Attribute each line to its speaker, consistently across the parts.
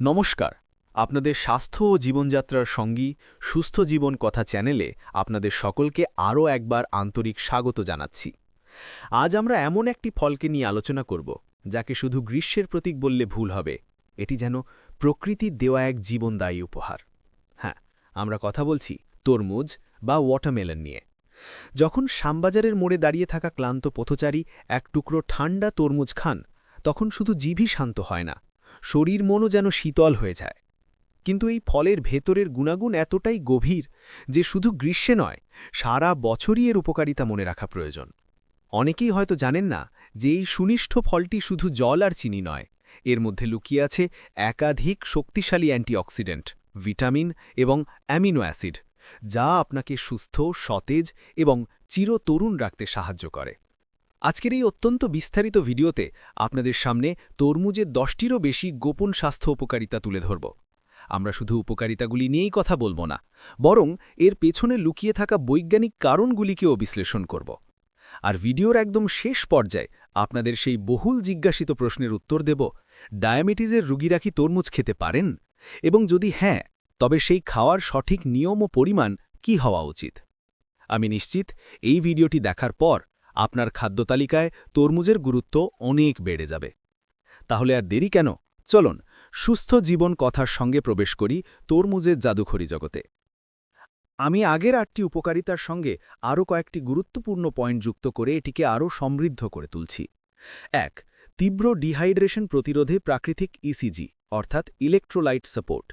Speaker 1: নমস্কার। আপনাদের স্বাস্থ্য ও জীবনযাত্রার সঙ্গী সুস্থ জীবন কথা চ্যানেলে আপনাদের সকলকে আরও একবার আন্তরিক স্বাগত জানাচ্ছি। আজ আমরা এমন একটি ফলকে নিয়ে আলোচনা করব, যাকে শুধু গ্রীষ্মের প্রতীক বললে ভুল হবে। এটি যেন প্রকৃতির দেওয়া এক জীবনদায়ী উপহার। হ্যাঁ আমরা কথা বলছি তরমুজ বা ওয়াটারমেলন নিয়ে। যখন শ্যামবাজারের মোড়ে দাঁড়িয়ে থাকা ক্লান্ত পথচারী এক টুকরো ঠান্ডা তরমুজ খান, তখন শুধু জিভই শান্ত হয় না। শরীর মনও যেন শীতল হয়ে যায়। কিন্তু এই ফলের ভেতরের গুণাগুণ এতটাই গভীর যে শুধু গ্রীষ্মে নয়, সারা বছরই এর উপকারিতা মনে রাখা প্রয়োজন। অনেকেই হয়তো জানেন না যে এই সুনিষ্ঠ ফলটি শুধু জল আর চিনি নয়, এর মধ্যে লুকিয়ে আছে একাধিক শক্তিশালী অ্যান্টিঅক্সিডেন্ট, ভিটামিন এবং অ্যামিনো অ্যাসিড, যা আপনাকে সুস্থ, সতেজ এবং চিরতরুণ রাখতে সাহায্য করে। আজকের এই অত্যন্ত বিস্তারিত ভিডিওতে আপনাদের সামনে তরমুজের দশটিরও বেশি গোপন স্বাস্থ্য উপকারিতা তুলে ধরব। আমরা শুধু উপকারিতাগুলি নিয়েই কথা বলব না, বরং এর পেছনে লুকিয়ে থাকা বৈজ্ঞানিক কারণগুলিকেও বিশ্লেষণ করব। আর ভিডিওর একদম শেষ পর্যায়ে আপনাদের সেই বহুল জিজ্ঞাসিত প্রশ্নের উত্তর দেব, ডায়াবেটিসের রুগীরা কি তরমুজ খেতে পারেন? এবং যদি হ্যাঁ তবে সেই খাওয়ার সঠিক নিয়ম ও পরিমাণ কি হওয়া উচিত? আমি নিশ্চিত এই ভিডিওটি দেখার পর আপনার খাদ্য তালিকায় তরমুজের গুরুত্ব অনেক বেড়ে যাবে। তাহলে আর দেরি কেন? চলুন, সুস্থ জীবন কথার সঙ্গে প্রবেশ করি তরমুজের জাদুখরি জগতে। আমি আগের আটটি উপকারিতার সঙ্গে আরও কয়েকটি গুরুত্বপূর্ণ পয়েন্ট যুক্ত করে এটিকে আরও সমৃদ্ধ করে তুলছি। এক, তীব্র ডিহাইড্রেশন প্রতিরোধে প্রাকৃতিক ইসিজি অর্থাৎ ইলেকট্রোলাইট সাপোর্ট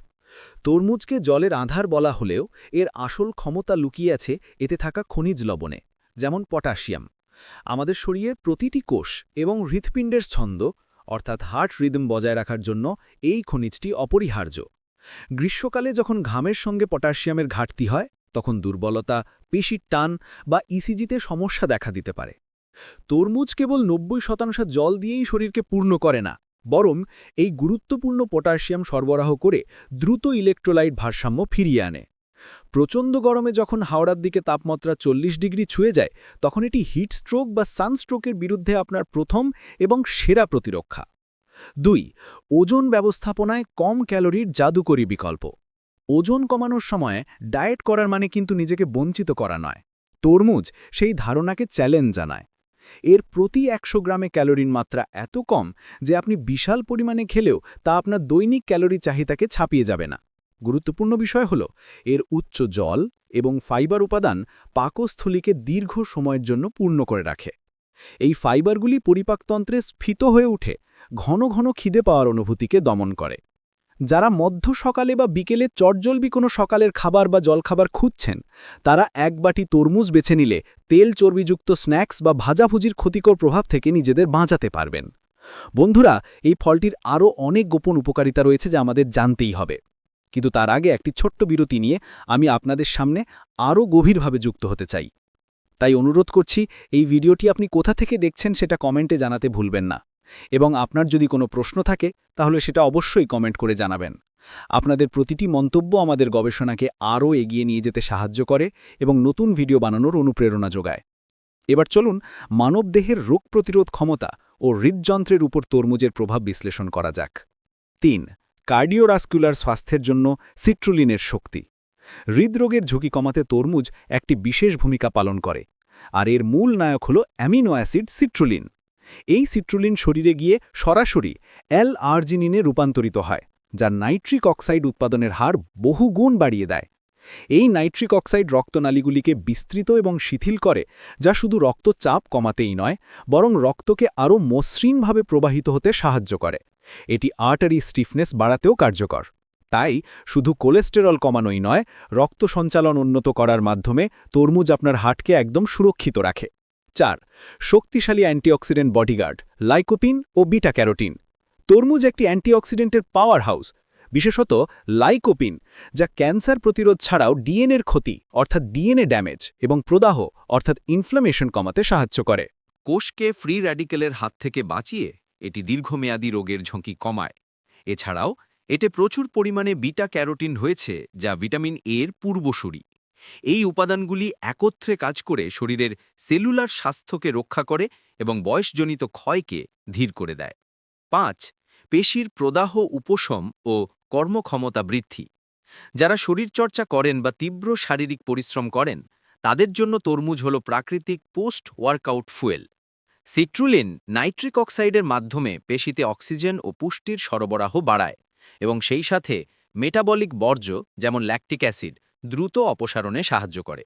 Speaker 1: তরমুজকে জলের আধার বলা হলেও এর আসল ক্ষমতা লুকিয়ে আছে এতে থাকা খনিজ লবণে, যেমন পটাশিয়াম। আমাদের শরীরের প্রতিটি কোষ এবং হৃৎপিণ্ডের ছন্দ, অর্থাৎ হার্ট রিদম বজায় রাখার জন্য এই খনিজটি অপরিহার্য। গ্রীষ্মকালে যখন ঘামের সঙ্গে পটাশিয়ামের ঘাটতি হয়, তখন দুর্বলতা, পেশির টান বা ইসিজিতে সমস্যা দেখা দিতে পারে। তরমুজ কেবল নব্বই শতাংশ জল দিয়েই শরীরকে পূর্ণ করে না, বরং এই গুরুত্বপূর্ণ পটাশিয়াম সরবরাহ করে দ্রুত ইলেকট্রোলাইট ভারসাম্য ফিরিয়ে আনে। প্রচণ্ড গরমে যখন হাওড়ার দিকে তাপমাত্রা চল্লিশ ডিগ্রি ছুঁয়ে যায়, তখন এটি হিট স্ট্রোক বা সানস্ট্রোকের বিরুদ্ধে আপনার প্রথম এবং সেরা প্রতিরক্ষা। দুই, ওজন ব্যবস্থাপনায় কম ক্যালোরির জাদুকরী বিকল্প। ওজন কমানোর সময় ডায়েট করার মানে কিন্তু নিজেকে বঞ্চিত করা নয়। তরমুজ সেই ধারণাকে চ্যালেঞ্জ জানায়। এর প্রতি একশো গ্রামে ক্যালোরির মাত্রা এত কম যে আপনি বিশাল পরিমাণে খেলেও তা আপনার দৈনিক ক্যালোরি চাহিদাকে ছাপিয়ে যাবে না। গুরুত্বপূর্ণ বিষয় হল, এর উচ্চ জল এবং ফাইবার উপাদান পাকস্থলীকে দীর্ঘ সময়ের জন্য পূর্ণ করে রাখে। এই ফাইবারগুলি পরিপাকতন্ত্রে স্ফীত হয়ে উঠে, ঘন ঘন খিদে পাওয়ার অনুভূতিকে দমন করে। যারা মধ্য সকালে বা বিকেলে চটজলবি কোনো সকালের খাবার বা জলখাবার খুঁজছেন, তারা এক বাটি তরমুজ বেছে নিলে তেল চর্বিযুক্ত স্ন্যাক্স বা ভাজাভুজির ক্ষতিকর প্রভাব থেকে নিজেদের বাঁচাতে পারবেন। বন্ধুরা, এই ফলটির আরও অনেক গোপন উপকারিতা রয়েছে যা আমাদের জানতেই হবে। কিন্তু তার আগে একটি ছোট্ট বিরতি নিয়ে আমি আপনাদের সামনে আরও গভীরভাবে যুক্ত হতে চাই। তাই অনুরোধ করছি, এই ভিডিওটি আপনি কোথা থেকে দেখছেন সেটা কমেন্টে জানাতে ভুলবেন না। এবং আপনার যদি কোনো প্রশ্ন থাকে, তাহলে সেটা অবশ্যই কমেন্ট করে জানাবেন। আপনাদের প্রতিটি মন্তব্য আমাদের গবেষণাকে আরও এগিয়ে নিয়ে যেতে সাহায্য করে এবং নতুন ভিডিও বানানোর অনুপ্রেরণা যোগায়। এবার চলুন মানবদেহের রোগ প্রতিরোধ ক্ষমতা ও হৃদযন্ত্রের উপর তরমুজের প্রভাব বিশ্লেষণ করা যাক। তিন কার্ডিওরাস্কুলার স্বাস্থ্যের জন্য সিট্রুলিনের শক্তি। হৃদরোগের ঝুঁকি কমাতে তরমুজ একটি বিশেষ ভূমিকা পালন করে, আর এর মূল নায়ক হল অ্যামিনো অ্যাসিড সিট্রুলিন। এই সিট্রুলিন শরীরে গিয়ে সরাসরি এল আর্জিনিনে রূপান্তরিত হয়, যা নাইট্রিক অক্সাইড উৎপাদনের হার বহুগুণ বাড়িয়ে দেয়। এই নাইট্রিক অক্সাইড রক্তনালীগুলিকে বিস্তৃত এবং শিথিল করে, যা শুধু রক্তচাপ কমাতেই নয়, বরং রক্তকে আরও মসৃণভাবে প্রবাহিত হতে সাহায্য করে। এটি আর্টারি স্টিফনেস বাড়াতেও কার্যকর। তাই শুধু কোলেস্টেরল কমানোই নয়, রক্ত সঞ্চালন উন্নত করার মাধ্যমে তরমুজ আপনার হার্টকে একদম সুরক্ষিত রাখে। চার, শক্তিশালী অ্যান্টিঅক্সিডেন্ট বডিগার্ড লাইকোপিন ও বিটা ক্যারোটিন তরমুজ একটি অ্যান্টিঅক্সিডেন্টের পাওয়ার হাউস বিশেষত লাইকোপিন যা ক্যান্সার প্রতিরোধ ছাড়াও ডিএনএর ক্ষতি, অর্থাৎ ডিএনএ ড্যামেজ এবং প্রদাহ, অর্থাৎ ইনফ্লামেশন কমাতে সাহায্য করে।
Speaker 2: কোষকে ফ্রি র্যাডিকেলের হাত থেকে বাঁচিয়ে এটি দীর্ঘমেয়াদী রোগের ঝুঁকি কমায়। এছাড়াও, এতে প্রচুর পরিমাণে বিটা ক্যারোটিন রয়েছে যা ভিটামিন এ এর পূর্বসূরি। এই উপাদানগুলি একত্রে কাজ করে শরীরের সেলুলার স্বাস্থ্যকে রক্ষা করে এবং বয়সজনিত ক্ষয়কে ধীর করে দেয়। পাঁচ, পেশির প্রদাহ উপশম ও কর্মক্ষমতা বৃদ্ধি। যারা শরীরচর্চা করেন বা তীব্র শারীরিক পরিশ্রম করেন, তাদের জন্য তরমুজ হল প্রাকৃতিক post workout fuel. Citrulline nitric অক্সাইডের মাধ্যমে পেশিতে অক্সিজেন ও পুষ্টির সরবরাহ বাড়ায় এবং সেই সাথে মেটাবলিক বর্জ্য, যেমন ল্যাকটিক অ্যাসিড, দ্রুত অপসারণে সাহায্য করে।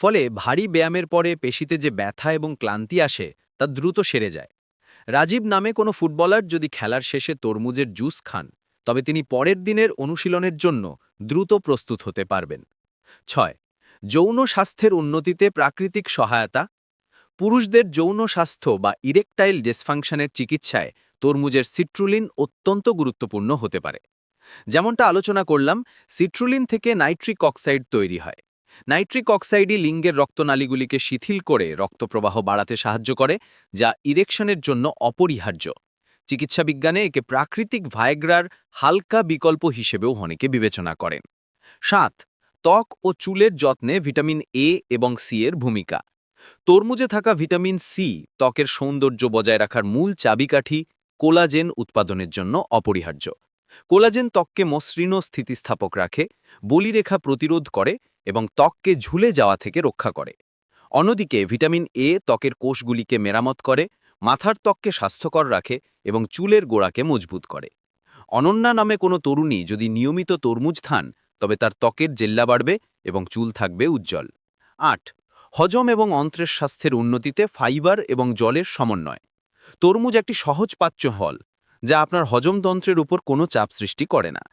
Speaker 2: ফলে ভারী ব্যায়ামের পরে পেশিতে যে ব্যথা এবং ক্লান্তি আসে, তা দ্রুত সেরে যায়। রাজীব নামে কোনো ফুটবলার যদি খেলার শেষে তরমুজের জুস খান, তবে তিনি পরের দিনের অনুশীলনের জন্য দ্রুত প্রস্তুত হতে পারবেন। ছয়, যৌন স্বাস্থ্যের উন্নতিতে প্রাকৃতিক সহায়তা পুরুষদের যৌন স্বাস্থ্য বা ইরেকটাইল ডিসফাংশনের চিকিৎসায় তরমুজের সিট্রুলিন অত্যন্ত গুরুত্বপূর্ণ হতে পারে। যেমনটা আলোচনা করলাম, সিট্রুলিন থেকে নাইট্রিক অক্সাইড তৈরি হয়। নাইট্রিক অক্সাইডই লিঙ্গের রক্তনালীগুলিকে শিথিল করে রক্তপ্রবাহ বাড়াতে সাহায্য করে, যা ইরেকশনের জন্য অপরিহার্য। চিকিৎসা বিজ্ঞানে একে প্রাকৃতিক ভায়গ্রার হালকা বিকল্প হিসেবেও অনেকে বিবেচনা করেন। সাত, ত্বক ও চুলের যত্নে ভিটামিন এ এবং সি এর ভূমিকা। তরমুজে থাকা ভিটামিন সি ত্বকের সৌন্দর্য বজায় রাখার মূল চাবিকাঠি কোলাজেন উৎপাদনের জন্য অপরিহার্য। কোলাজেন ত্বককে মসৃণ স্থিতিস্থাপক রাখে, বলিরেখা প্রতিরোধ করে এবং ত্বককে ঝুলে যাওয়া থেকে রক্ষা করে। অন্যদিকে ভিটামিন এ ত্বকের কোষগুলিকে মেরামত করে, মাথার ত্বককে স্বাস্থ্যকর রাখে এবং চুলের গোড়াকে মজবুত করে। অনন্যা নামে কোনো তরুণী যদি নিয়মিত তরমুজ খান, তবে তার ত্বকের জেল্লা বাড়বে এবং চুল থাকবে উজ্জ্বল। আট হজম এবং অন্ত্রের স্বাস্থ্যের উন্নতিতে ফাইবার এবং জলের সমন্বয়। তরমুজ একটি সহজ পাচ্য হল, যা আপনার হজমতন্ত্রের উপর কোনো চাপ সৃষ্টি করে না।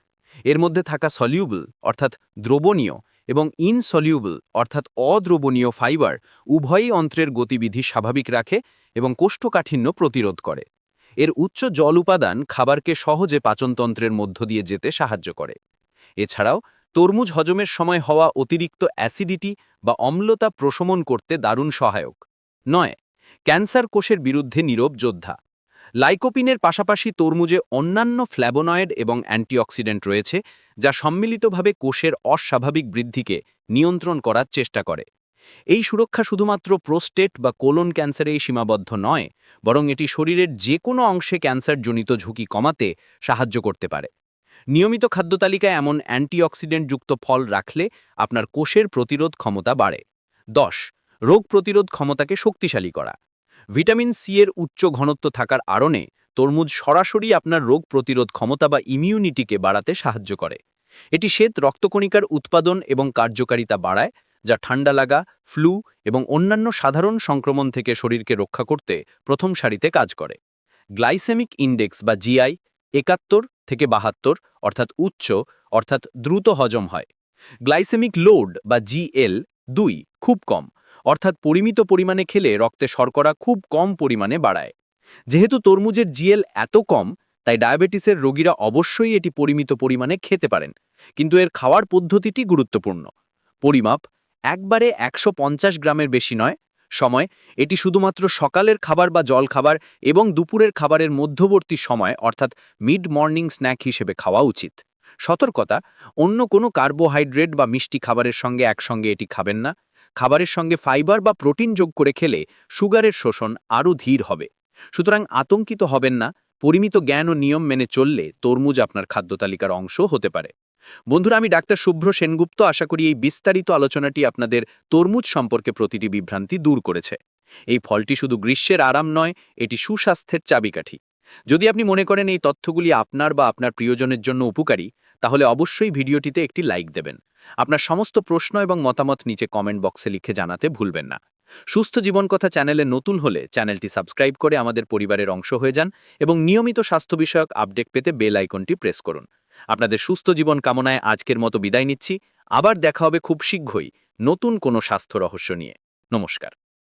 Speaker 2: এর মধ্যে থাকা সলিউবল অর্থাৎ দ্রবণীয়, এবং ইনসলিউবল অর্থাৎ অদ্রবণীয় ফাইবার উভয়ই অন্ত্রের গতিবিধি স্বাভাবিক রাখে এবং কোষ্ঠকাঠিন্য প্রতিরোধ করে। এর উচ্চ জল উপাদান খাবারকে সহজে পাচনতন্ত্রের মধ্য দিয়ে যেতে সাহায্য করে। এছাড়াও তরমুজ হজমের সময় হওয়া অতিরিক্ত অ্যাসিডিটি বা অম্লতা প্রশমন করতে দারুণ সহায়ক। নয়, ক্যান্সার কোষের বিরুদ্ধে নীরব যোদ্ধা। লাইকোপিনের পাশাপাশি তরমুজে অন্যান্য ফ্ল্যাবোনয়েড এবং অ্যান্টিঅক্সিডেন্ট রয়েছে, যা সম্মিলিতভাবে কোষের অস্বাভাবিক বৃদ্ধিকে নিয়ন্ত্রণ করার চেষ্টা করে। এই সুরক্ষা শুধুমাত্র প্রোস্টেট বা কোলন ক্যান্সারেই সীমাবদ্ধ নয়, বরং এটি শরীরের যে কোনো অংশে ক্যান্সারজনিত ঝুঁকি কমাতে সাহায্য করতে পারে। নিয়মিত খাদ্য তালিকায় এমন অ্যান্টিঅক্সিডেন্টযুক্ত ফল রাখলে আপনার কোষের প্রতিরোধ ক্ষমতা বাড়ে। দশ, রোগ প্রতিরোধ ক্ষমতাকে শক্তিশালী করা। ভিটামিন সি এর উচ্চ ঘনত্ব থাকার আড়নে তরমুজ সরাসরি আপনার রোগ প্রতিরোধ ক্ষমতা বা ইমিউনিটিকে বাড়াতে সাহায্য করে। এটি শ্বেত রক্তকণিকার উৎপাদন এবং কার্যকারিতা বাড়ায়, যা ঠান্ডা লাগা, ফ্লু এবং অন্যান্য সাধারণ সংক্রমণ থেকে শরীরকে রক্ষা করতে প্রথম সারিতে কাজ করে। গ্লাইসেমিক ইন্ডেক্স বা জিআই একাত্তর থেকে বাহাত্তর, অর্থাৎ উচ্চ, অর্থাৎ দ্রুত হজম হয়। গ্লাইসেমিক লোড বা জিএল দুই খুব কম, অর্থাৎ পরিমিত পরিমাণে খেলে রক্তে শর্করা খুব কম পরিমাণে বাড়ায়। যেহেতু তরমুজের জিএল এত কম, তাই ডায়াবেটিসের রোগীরা অবশ্যই এটি পরিমিত পরিমাণে খেতে পারেন। কিন্তু এর খাওয়ার পদ্ধতিটি গুরুত্বপূর্ণ। পরিমাপ একবারে একশো পঞ্চাশ গ্রামের বেশি নয় সময়, এটি শুধুমাত্র সকালের খাবার বা জল খাবার এবং দুপুরের খাবারের মধ্যবর্তী সময়, অর্থাৎ মিড মর্নিং স্ন্যাক হিসেবে খাওয়া উচিত। সতর্কতা, অন্য কোনো কার্বোহাইড্রেট বা মিষ্টি খাবারের সঙ্গে একসঙ্গে এটি খাবেন না। খাবারের সঙ্গে ফাইবার বা প্রোটিন যোগ করে খেলে সুগারের শোষণ আরও ধীর হবে। সুতরাং আতঙ্কিত হবেন না, পরিমিত জ্ঞান ও নিয়ম মেনে চললে তরমুজ আপনার খাদ্যতালিকার অংশ হতে পারে। বন্ধুরা, আমি ডাক্তার শুভ্র সেনগুপ্ত। আশা করি এই বিস্তারিত আলোচনাটি আপনাদের তরমুজ সম্পর্কে প্রতিটি বিভ্রান্তি দূর করেছে। এই ফলটি শুধু গ্রীষ্মের আরাম নয়, এটি সুস্বাস্থ্যের চাবিকাঠি। যদি আপনি মনে করেন এই তথ্যগুলি আপনার বা আপনার প্রিয়জনের জন্য উপকারী, তাহলে অবশ্যই ভিডিওটিতে একটি লাইক দেবেন। আপনার সমস্ত প্রশ্ন এবং মতামত নিচে কমেন্ট বক্সে লিখে জানাতে ভুলবেন না। সুস্থ জীবন কথা চ্যানেলে নতুন হলে চ্যানেলটি সাবস্ক্রাইব করে আমাদের পরিবারের অংশ হয়ে যান এবং নিয়মিত স্বাস্থ্য বিষয়ক আপডেট পেতে বেল আইকনটি প্রেস করুন। আপনাদের সুস্থ জীবন কামনায় আজকের মতো বিদায় নিচ্ছি। আবার দেখা হবে খুব শীঘ্রই নতুন কোনো স্বাস্থ্য রহস্য নিয়ে। নমস্কার।